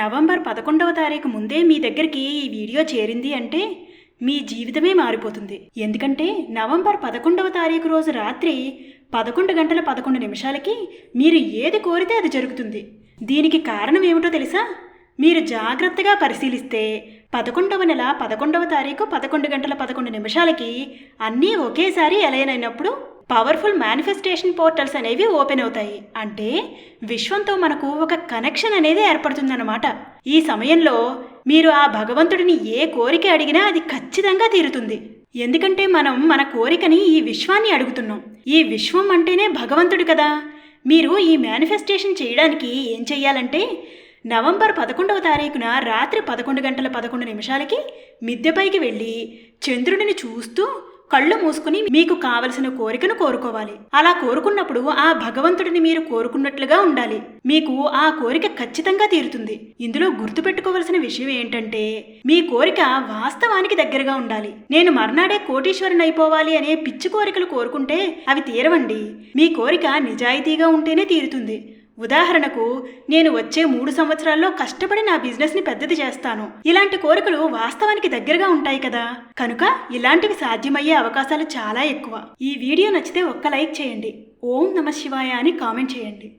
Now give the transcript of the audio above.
November పదకొండవ తారీఖు ముందే మీ దగ్గరికి ఈ వీడియో చేరింది అంటే మీ జీవితమే మారిపోతుంది. ఎందుకంటే నవంబర్ పదకొండవ తారీఖు రోజు రాత్రి పదకొండు గంటల పదకొండు నిమిషాలకి మీరు ఏది కోరితే అది జరుగుతుంది. దీనికి కారణం ఏమిటో తెలుసా? మీరు జాగ్రత్తగా పరిశీలిస్తే పదకొండవ నెల పదకొండవ తారీఖు పదకొండు గంటల పదకొండు నిమిషాలకి అన్నీ ఒకేసారి అలైన్ పవర్ఫుల్ మేనిఫెస్టేషన్ పోర్టల్స్ అనేవి ఓపెన్ అవుతాయి. అంటే విశ్వంతో మనకు ఒక కనెక్షన్ అనేది ఏర్పడుతుందన్నమాట. ఈ సమయంలో మీరు ఆ భగవంతుడిని ఏ కోరిక అడిగినా అది ఖచ్చితంగా తీరుతుంది. ఎందుకంటే మనం మన కోరికని ఈ విశ్వాన్ని అడుగుతున్నాం. ఈ విశ్వం అంటేనే భగవంతుడు కదా. మీరు ఈ మేనిఫెస్టేషన్ చేయడానికి ఏం చెయ్యాలంటే నవంబర్ పదకొండవ తారీఖున రాత్రి పదకొండు గంటల పదకొండు నిమిషాలకి మిద్దెపైకి వెళ్ళి చంద్రుడిని చూస్తూ కళ్ళు మూసుకుని మీకు కావలసిన కోరికను కోరుకోవాలి. అలా కోరుకున్నప్పుడు ఆ భగవంతుడిని మీరు కోరుకున్నట్లుగా ఉండాలి. మీకు ఆ కోరిక ఖచ్చితంగా తీరుతుంది. ఇందులో గుర్తుపెట్టుకోవలసిన విషయం ఏంటంటే మీ కోరిక వాస్తవానికి దగ్గరగా ఉండాలి. నేను మర్నాడే కోటీశ్వరుని అయిపోవాలి అనే పిచ్చి కోరికలు కోరుకుంటే అవి తీరవండి. మీ కోరిక నిజాయితీగా ఉంటేనే తీరుతుంది. ఉదాహరణకు నేను వచ్చే మూడు సంవత్సరాల్లో కష్టపడి నా బిజినెస్ని పెద్దది చేస్తాను. ఇలాంటి కోరికలు వాస్తవానికి దగ్గరగా ఉంటాయి కదా. కనుక ఇలాంటివి సాధ్యమయ్యే అవకాశాలు చాలా ఎక్కువ. ఈ వీడియో నచ్చితే ఒక్క లైక్ చేయండి. ఓం నమ శివాయ అని కామెంట్ చేయండి.